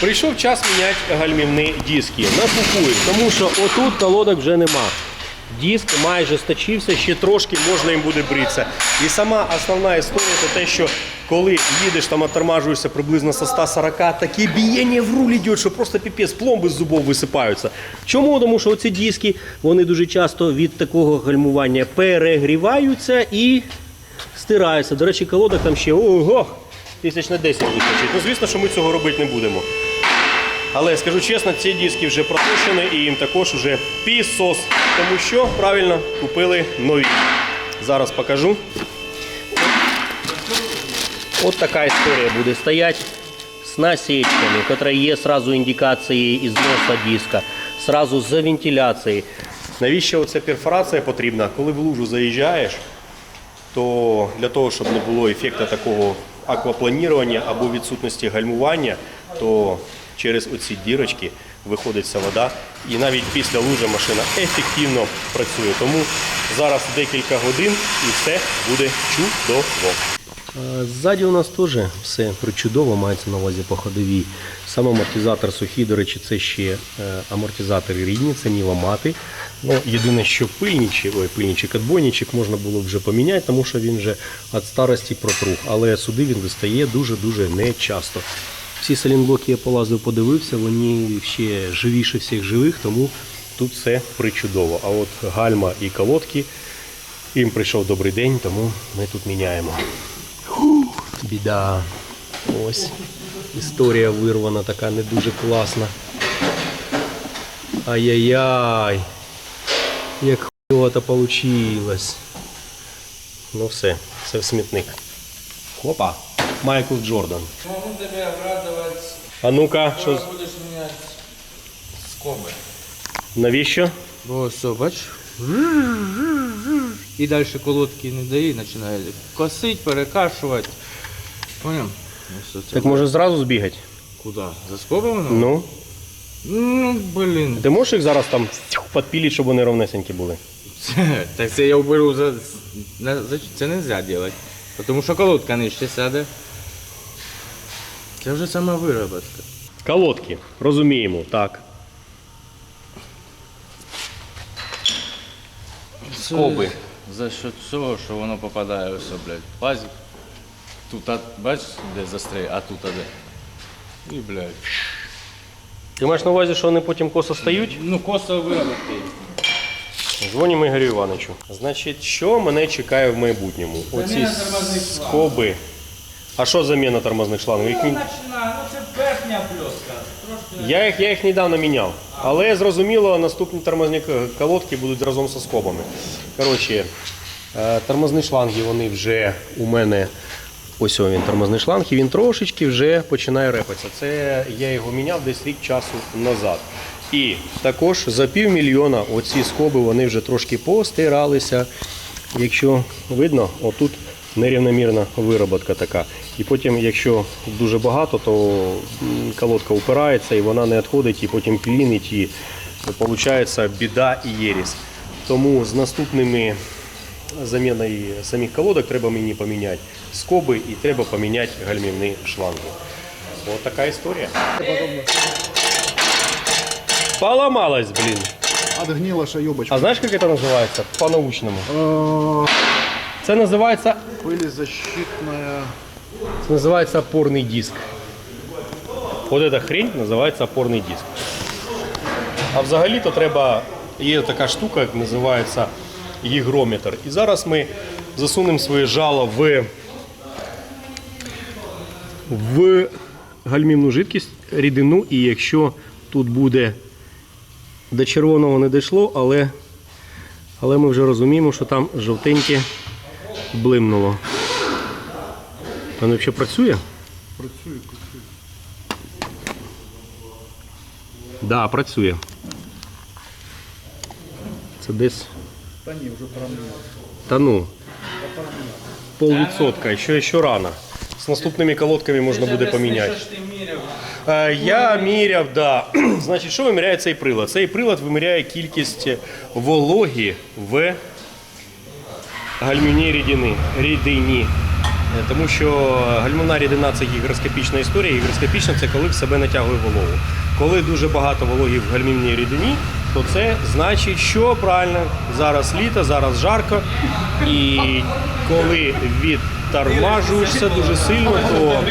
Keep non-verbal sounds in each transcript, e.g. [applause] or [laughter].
Прийшов час міняти гальмівні диски. Нафукують, тому що отут колодок вже нема. Диск майже сточився, ще трошки можна їм буде бритися. І сама основна історія це те, що коли їдеш там оттормажуєшся приблизно со 140, таке бієння в руль йде, що просто піпець, пломби з зубов висипаються. Чому? Тому що оці диски вони дуже часто від такого гальмування перегріваються і стираються. До речі, колодок там ще ого, тисяч на 10 вистачить. Ну, звісно, що ми цього робити не будемо. Але скажу чесно, ці диски вже проточені і їм також вже пісос. Тому що правильно купили нові. Зараз покажу. От така історія буде стояти з насічками, яка є сразу індикації ізноса диска, сразу за вентиляцією. Навіщо оця перфорація потрібна? Коли в лужу заїжджаєш, то для того, щоб не було ефекту такого аквапланірування або відсутності гальмування, то через оці дірочки виходить вся вода. І навіть після лужи машина ефективно працює. Тому зараз декілька годин і все буде чудово. Ззаді у нас теж все причудово мається на увазі по ходовій. Сам амортизатор сухий, до речі, це ще е, амортизатори рідні, це нівомати. Ну, єдине, що пильничок, ой, пильничок, отбойничок можна було вже поміняти, тому що він вже від старості протрух. Але сюди він вистає дуже-дуже нечасто. Всі салінблоки я полазив, подивився, вони ще живіше всіх живих, тому тут все причудово. А от гальма і колодки, їм прийшов добрий день, тому ми тут міняємо. Біда. Ось. Історія вирвана, така не дуже класна. Ай-яй-яй. Як хуйово то получилось. Ну все, це в смітник. Хопа. Майкл Джордан. Могу тебя обрадовать. А ну-ка, що? Скоро будешь менять скобы. Навіщо? О, все, бач. І далі колодки не дає, починає косить, перекашувати. Понял? Ось це. Так може зразу збігати? Куди? За скобами? Ну? Ну. ну, блін. Ти можеш їх зараз там підпілити, щоб вони ровнесенькі були? Це, так це я уберу за, на, за це не можна робити. Тому що колодка нижче сяде. Це вже сама вироботка. Колодки, розуміємо, так. Скоби. За що цього, що воно попадає ось, блядь, пазик. Тут, а, бачиш, де застрій, а тут а де. І, блядь. Ти маєш на увазі, що вони потім косо стають? Ну, косо виробити. Дзвонимо Ігорю Івановичу. Значить, що мене чекає в майбутньому? Оці скоби. А що заміна тормозних шлангів? Їх ні- ну це верхня плюска. Трошки. Я їх, я їх недавно міняв. Але зрозуміло, наступні тормозні к- колодки будуть разом зі скобами. Коротше, е, тормозні шланги вони вже у мене. Ось він тормозний шланг, і він трошечки вже починає репатися. Це я його міняв десь рік часу назад. І також за півмільйона оці скоби вони вже трошки постиралися. Якщо видно, отут нерівномірна вироботка така. І потім, якщо дуже багато, то колодка упирається і вона не відходить, і потім клінить, і виходить біда і єрість. Тому з наступними заміною самих колодок треба мені поміняти скоби і треба поміняти гальмівні шланги. Ось така історія. Поломалась, блін. Отгнила шаёбочка. А знаєш, як це називається? По-научному. Э, Це називається, Пылезащитная. це називається опорний диск. От эта хрень називається опорний диск. А взагалі-то треба, є така штука, як називається гігрометр. І зараз ми засунемо своє жало в, в гальмівну жидкість, рідину, і якщо тут буде до червоного не дійшло, але, але ми вже розуміємо, що там жовтеньке блимнуло. Воно взагалі працює? Працює, працює. Так, да, працює. Це десь. Та ні, вже пора міняти. Та ну. Полвідсотка, ще, ще рано. З наступними колодками можна буде поміняти. Що ж ти міряв? Е, Я міряв, да. [clears throat] Значить, що виміряє цей прилад? Цей прилад виміряє кількість вологи в гальмівній рідині. рідині. Е, Тому що гальмівна рідина це гігроскопічна історія. Гігроскопічна це коли в себе натягує вологу. Коли дуже багато вологи в гальмівній рідині, то це значить, що правильно зараз літо, зараз жарко. І коли відтормажуєшся дуже сильно, то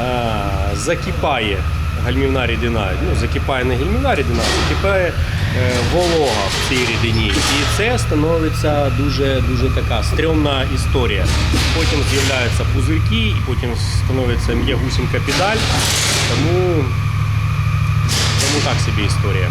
е, закипає гальмівна рідина. Ну, закипає не гальмівна рідина, а закипає волога в цій рідині. І це становиться дуже дуже така стрьомна історія. Потім з'являються пузирки, і потім становиться м'ягусінька педаль. Тому, тому так собі історія.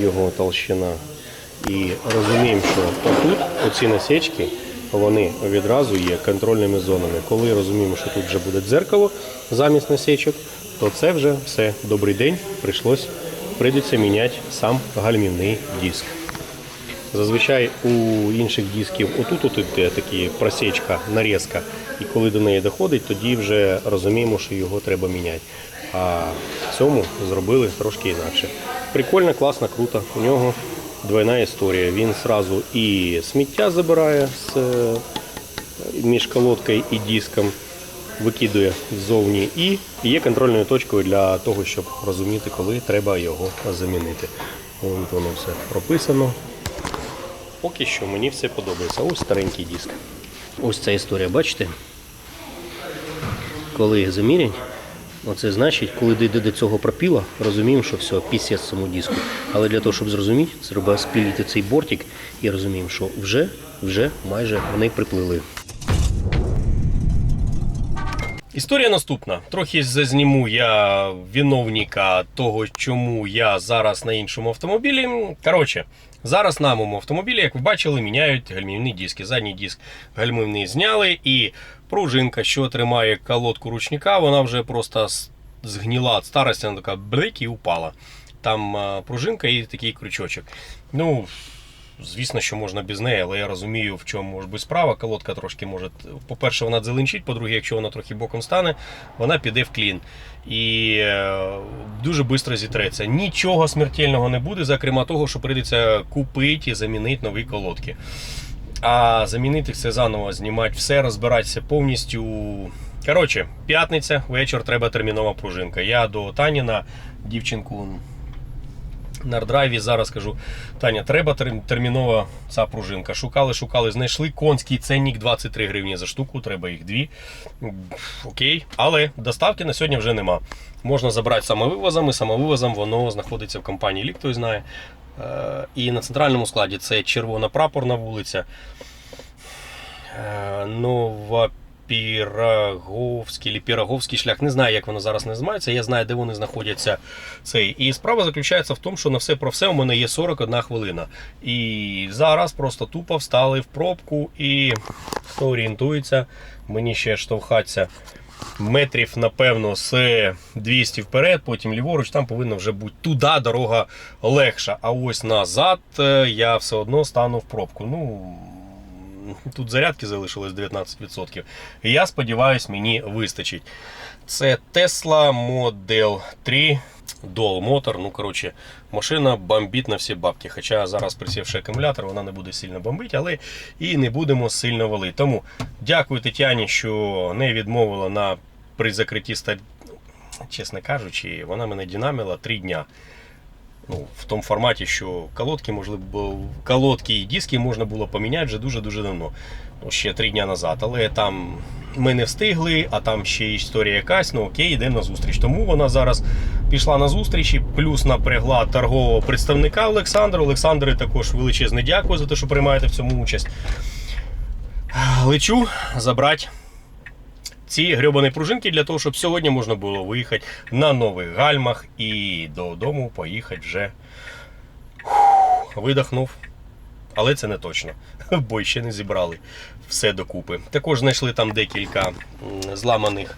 Його толщина. І розуміємо, що тут оці насічки вони відразу є контрольними зонами. Коли розуміємо, що тут вже буде дзеркало замість насічок, то це вже все. Добрий день. Прийшлось, прийдеться міняти сам гальмівний диск. Зазвичай у інших дисків отут от іде такі просічка, нарізка, і коли до неї доходить, тоді вже розуміємо, що його треба міняти. А цьому зробили трошки інакше. Прикольно, класно, круто. У нього двойна історія. Він сразу і сміття забирає з е, між колодкою і диском, викидує ззовні і є контрольною точкою для того, щоб розуміти, коли треба його замінити. Вон воно все прописано. Поки що мені все подобається. Ось старенький диск. Ось ця історія, бачите? Коли замірять, оце значить, коли дійде до цього пропіла, розуміємо, що все, після самому диску. Але для того, щоб зрозуміти, треба сплілити цей бортик і розуміємо, що вже, вже майже вони приплили. Історія наступна. Трохи зазніму я виновника того, чому я зараз на іншому автомобілі. Коротше, зараз на моєму автомобілі, як ви бачили, міняють гальмівні диски. Задній диск гальмівний зняли, і пружинка, що тримає колодку ручника, вона вже просто згніла від старості, вона така брик і упала. Там пружинка і такий крючочок. Ну, Звісно, що можна без неї, але я розумію, в чому може бути справа. Колодка трошки може. По-перше, вона дзеленчить, по-друге, якщо вона трохи боком стане, вона піде в клін. І е, дуже швидко зітреться. Нічого смертельного не буде, зокрема того, що прийдеться купити і замінити нові колодки. А замінити все заново, знімати все, розбиратися повністю. Коротше, п'ятниця, вечір треба термінова пружинка. Я до Тані на Нарддрайві зараз кажу, Таня, треба тер- термінова ця пружинка. Шукали, шукали, знайшли конський ценник 23 гривні за штуку, треба їх дві. Окей, але доставки на сьогодні вже нема. Можна забрати самовивозом, і самовивозом воно знаходиться в компанії Лік, хто знає. Е, І на центральному складі це червона прапорна вулиця. Е, Нова Піраговський чи Піраговський шлях. Не знаю, як воно зараз називається. Я знаю, де вони знаходяться. Цей. І справа заключається в тому, що на все про все у мене є 41 хвилина. І зараз просто тупо встали в пробку і хто орієнтується, мені ще штовхатися. Метрів, напевно, з 200 вперед, потім ліворуч, там повинна вже бути туди дорога легша. А ось назад е, я все одно стану в пробку. Ну, Тут зарядки залишилось 19%. І я сподіваюся, мені вистачить. Це Tesla Model 3 Dual Motor. Ну, коротше, машина бомбить на всі бабки. Хоча зараз присівши акумулятор, вона не буде сильно бомбити, але і не будемо сильно валити. Тому дякую Тетяні, що не відмовила на при закритті ста... Чесно кажучи, вона мене динамила 3 дня ну, в тому форматі, що колодки, можливо, колодки і диски можна було поміняти вже дуже-дуже давно, ну, ще три дні назад. Але там ми не встигли, а там ще історія якась, ну окей, йдемо на зустріч. Тому вона зараз пішла на зустріч і плюс напрягла торгового представника Олександра. Олександре також величезне дякую за те, що приймаєте в цьому участь. Лечу забрати ці грьобані пружинки для того, щоб сьогодні можна було виїхати на нових гальмах і додому поїхати вже видихнув. Але це не точно, [laughs] бо ще не зібрали все докупи. Також знайшли там декілька зламаних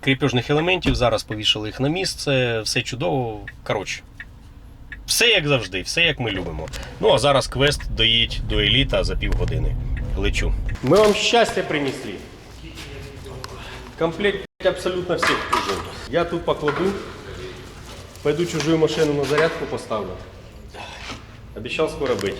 кріпежних елементів. Зараз повішали їх на місце. Все чудово. Коротше, все як завжди, все як ми любимо. Ну а зараз квест доїдь до еліта за півгодини. Лечу. Ми вам щастя принесли. Комплект абсолютно всех пружин. Я тут покладу. Пойду чужую машину на зарядку поставлю. Обещал скоро быть.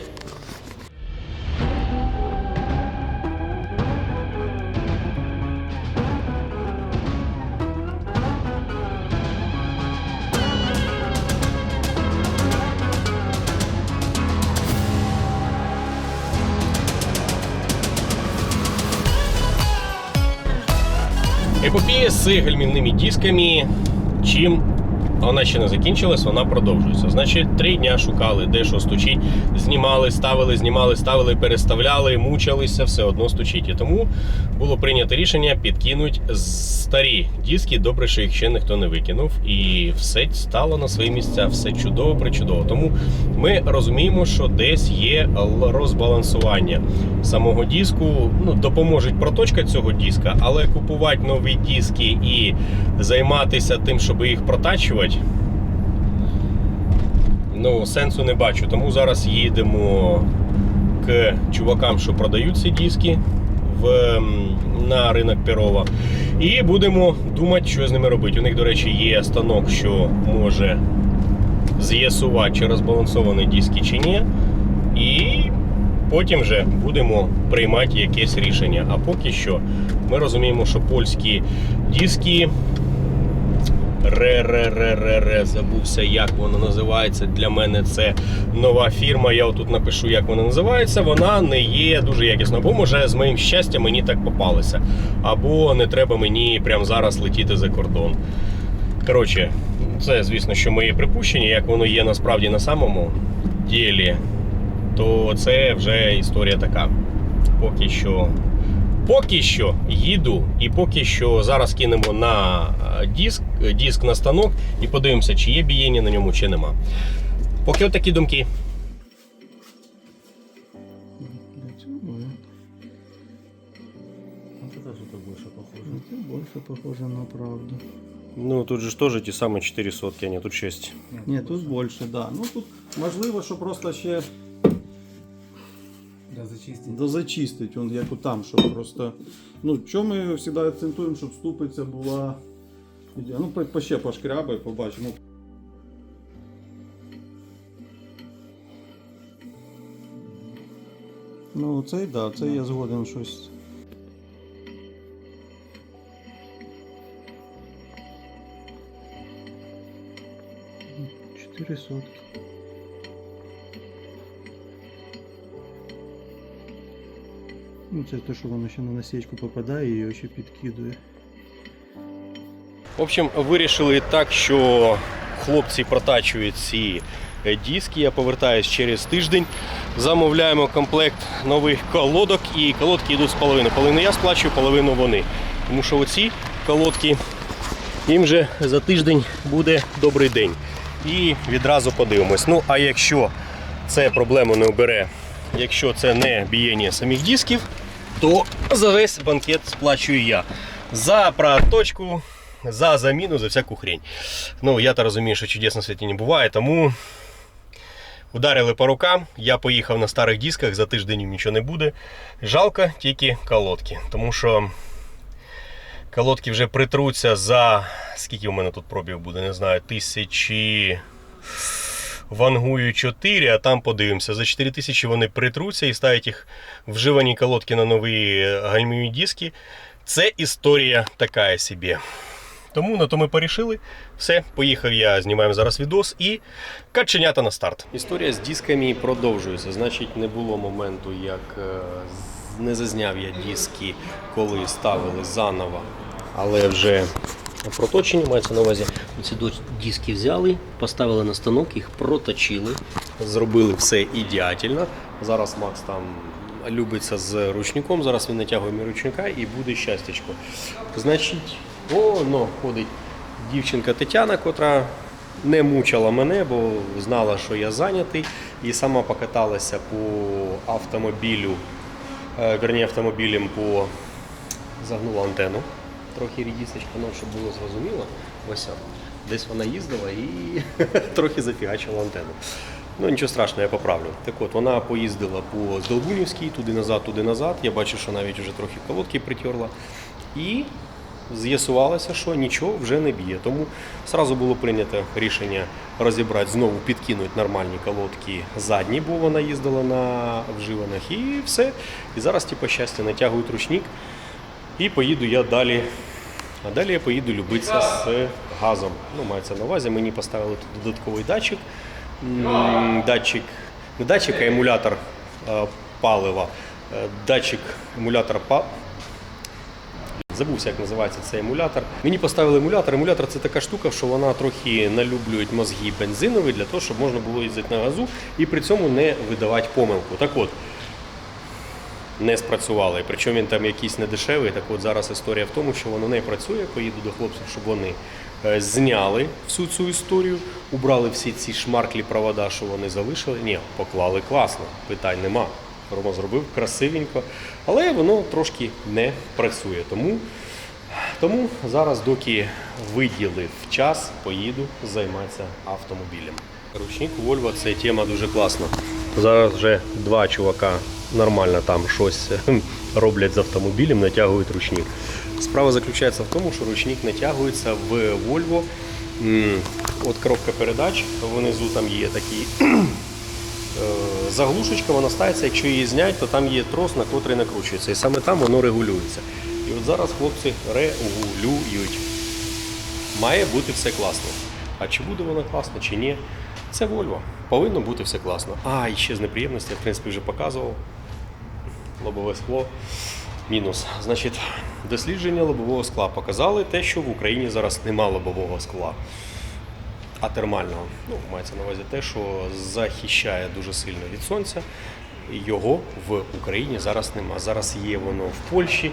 Епопія з гальмівними дисками. Чим вона ще не закінчилась, вона продовжується. Значить, три дня шукали, де що стучить, знімали, ставили, знімали, ставили, переставляли, мучилися, все одно стучить. І тому було прийнято рішення підкинути старі диски. Добре, що їх ще ніхто не викинув. І все стало на свої місця, все чудово, причудово. Тому ми розуміємо, що десь є розбалансування самого диску. Ну, допоможуть проточка цього диска, але купувати нові диски і займатися тим, щоб їх протачувати. Ну, сенсу не бачу. Тому зараз їдемо к чувакам, що продають ці диски в, на ринок Перова. І будемо думати, що з ними робити. У них, до речі, є станок, що може з'ясувати, чи розбалансовані диски чи ні. І потім вже будемо приймати якесь рішення. А поки що ми розуміємо, що польські диски. Ре-ре-ре-ре-ре, забувся, як воно називається. Для мене це нова фірма. Я отут напишу, як вона називається. Вона не є дуже якісною. Або може з моїм щастям мені так попалося. Або не треба мені прямо зараз летіти за кордон. Коротше, це, звісно, що мої припущення, як воно є насправді на самому ділі, то це вже історія така. Поки що. Поки що їду, і поки що зараз кинемо на е, диск, е, диск на станок і подивимося, чи є бієння на ньому, чи нема. Поки отакі думки. Это больше похоже на правду. Ну тут же ж теж ті самі 4 сотки, а не тут 6. Ні, тут більше, да. Ну тут можливо, що просто ще Да, зачистить. дозачистить, он як там, щоб просто. Ну, що ми завжди акцентуємо, щоб ступиця була. Ну, по, ще пошкрябай, побачимо. Ну, цей, да, цей я згоден щось. Чотири сотки. Ну, це те, що воно ще на насічку попадає і його ще підкидує. В общем, вирішили так, що хлопці протачують ці е, диски. Я повертаюсь через тиждень. Замовляємо комплект нових колодок і колодки йдуть з половини. Половину я сплачую, половину вони. Тому що оці колодки їм вже за тиждень буде добрий день. І відразу подивимось. Ну, а якщо це проблему не обере, якщо це не бієння самих дисків, то за весь банкет сплачую я. За проточку, за заміну, за всяку хрень. Ну, я то розумію, що чудес на світі не буває, тому ударили по рукам. Я поїхав на старих дисках, за тиждень нічого не буде. Жалко тільки колодки, тому що колодки вже притруться за. Скільки у мене тут пробів буде, не знаю, тисячі. Вангую 4, а там подивимося. За 4 тисячі вони притруться і ставлять їх вживані колодки на нові гальмівні диски. Це історія така собі. Тому на то ми порішили. Все, поїхав я, знімаємо зараз відос і каченята на старт. Історія з дисками продовжується. Значить, не було моменту, як е, не зазняв я диски, коли ставили заново, але вже проточені, мається на увазі. Ці диски взяли, поставили на станок, їх проточили, зробили все ідеально. Зараз Макс там любиться з ручником. Зараз він натягує мій ручника і буде щастячко. Значить, о, ну, ходить дівчинка Тетяна, котра не мучила мене, бо знала, що я зайнятий, і сама покаталася по автомобілю, е, верні автомобілем по загнула антенну. Трохи рідісечка, ну, щоб було зрозуміло. Ось десь вона їздила і [laughs] трохи зафігачила антенну. Ну нічого страшного, я поправлю. Так от, вона поїздила по Здолбунівській, туди назад, туди назад. Я бачу, що навіть вже трохи колодки притерла. І з'ясувалося, що нічого вже не б'є. Тому одразу було прийнято рішення розібрати, знову підкинути нормальні колодки задні, бо вона їздила на вживаних, і все. І зараз, типу, щастя, натягують ручник. І поїду я далі. А далі я поїду любитися з газом. Ну, мається на увазі, мені поставили тут додатковий датчик. Датчик, не датчик, а емулятор е, палива. Е, Датчик емулятора па... Забувся, як називається цей емулятор. Мені поставили емулятор. Емулятор це така штука, що вона трохи налюблює мозги бензинові для того, щоб можна було їздити на газу і при цьому не видавати помилку. Так от, не спрацювало. І причому він там якийсь недешевий. Так от зараз історія в тому, що воно не працює. Поїду до хлопців, щоб вони е, зняли всю цю історію, убрали всі ці шмарклі провода, що вони залишили. Ні, поклали класно, питань нема. Рома зробив красивенько, але воно трошки не працює. Тому, тому зараз, доки виділив час, поїду займатися автомобілем. Ручник Volvo це тема дуже класна. Зараз вже два чувака нормально там щось роблять з автомобілем, натягують ручник. Справа заключається в тому, що ручник натягується в Volvo. От коробка передач, внизу там є такий [clears throat] е, заглушечка, вона ставиться, якщо її зняти, то там є трос, на котрий накручується. І саме там воно регулюється. І от зараз хлопці регулюють. Має бути все класно. А чи буде воно класно, чи ні, це Volvo. Повинно бути все класно. А, і ще з неприємності, я в принципі вже показував. Лобове скло. Мінус. Значить, дослідження лобового скла показали те, що в Україні зараз нема лобового скла а термального. Ну, мається на увазі те, що захищає дуже сильно від сонця. Його в Україні зараз нема. Зараз є воно в Польщі.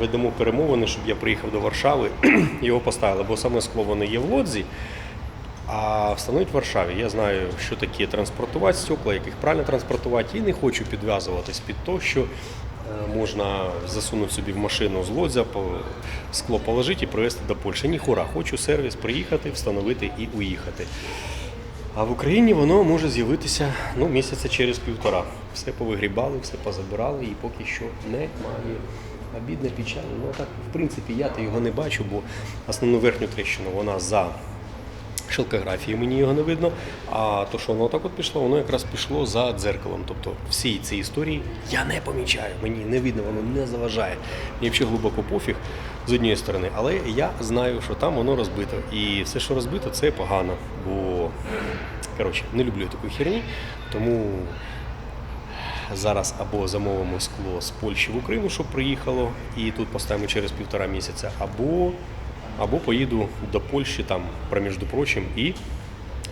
Ведемо перемовини, щоб я приїхав до Варшави, [clears throat] його поставили, бо саме скло воно є в Лодзі, а встановить в Варшаві. Я знаю, що таке транспортувати стекла, як їх правильно транспортувати, і не хочу підв'язуватись під те, що е, можна засунути собі в машину з Лодзя, скло положити і привезти до Польщі. Ні, хура, хочу сервіс приїхати, встановити і уїхати. А в Україні воно може з'явитися ну, місяця через півтора. Все повигрібали, все позабирали і поки що немає. Обідна печаль. Ну так, в принципі, я то його не бачу, бо основну верхню тріщину вона за шелкографії, мені його не видно. А то, що воно так от пішло, воно якраз пішло за дзеркалом. Тобто всі ці історії я не помічаю, мені не видно, воно не заважає. Мені взагалі глибоко пофіг з однієї сторони, але я знаю, що там воно розбито. І все, що розбито, це погано. Бо коротше, не люблю я такої херні, тому зараз або замовимо скло з Польщі в Україну, щоб приїхало, і тут поставимо через півтора місяця, або, або поїду до Польщі там, проміж прочим, і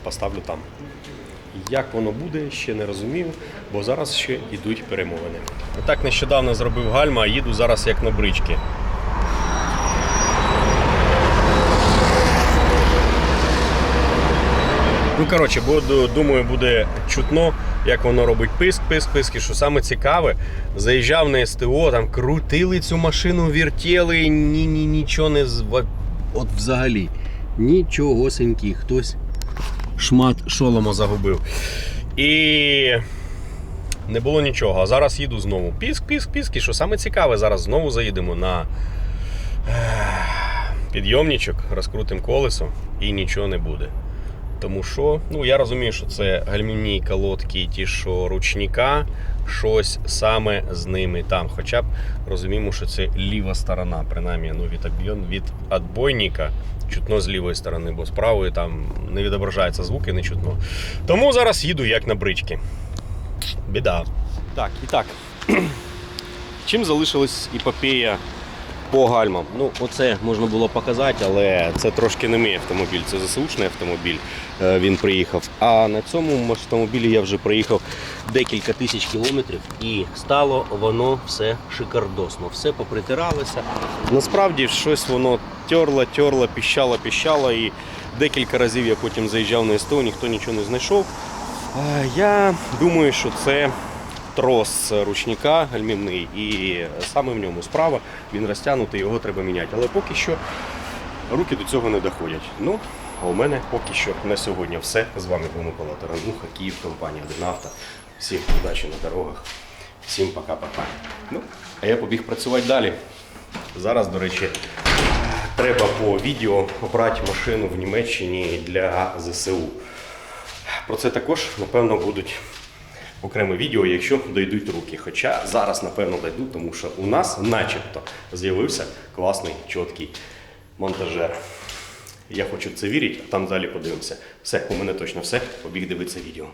поставлю там. Як воно буде, ще не розумію, бо зараз ще йдуть перемовини. Так нещодавно зробив гальма, а їду зараз як на брички. Ну, коротше, буду, думаю, буде чутно, як воно робить писк, писк, писк. І що саме цікаве, заїжджав на СТО, там крутили цю машину, вертіли, ні, ні, нічого не От взагалі. Нічогосенький. Хтось шмат шолома загубив. І не було нічого. А зараз їду знову. Піск, піск, піск. І що саме цікаве, зараз знову заїдемо на підйомничок, розкрутимо колесо і нічого не буде. Тому що, ну я розумію, що це гальмівні колодки, ті, що ручника, щось саме з ними там. Хоча б розуміємо, що це ліва сторона, принаймні ну, від, об'єм- від отбойника чутно з лівої сторони, бо з правої там не відображаються звуки, не чутно. Тому зараз їду як на брички. Біда. Так, і так. [clears throat] Чим залишилась епопея по гальмам. Ну, оце можна було показати, але це трошки не мій автомобіль, це ЗСУшний автомобіль. Е, Він приїхав. А на цьому автомобілі я вже проїхав декілька тисяч кілометрів і стало воно все шикардосно, все попритиралося. Насправді щось воно терло, терло, піщало, піщало і Декілька разів я потім заїжджав на СТО, ніхто нічого не знайшов. Е, Я думаю, що це трос ручника гальмівний, і саме в ньому справа він розтягнутий, його треба міняти. Але поки що руки до цього не доходять. Ну, а у мене поки що на сьогодні все. З вами був Микола Тарануха, Київ, компанія Одинавто. Всім удачі на дорогах. Всім пока-пока. Ну, а я побіг працювати далі. Зараз, до речі, треба по відео обрати машину в Німеччині для ЗСУ. Про це також, напевно, будуть окреме відео, якщо дійдуть руки. Хоча зараз, напевно, дійдуть, тому що у нас начебто з'явився класний, чіткий монтажер. Я хочу в це вірити, а там далі подивимося. Все, у мене точно все. Побіг дивитися відео.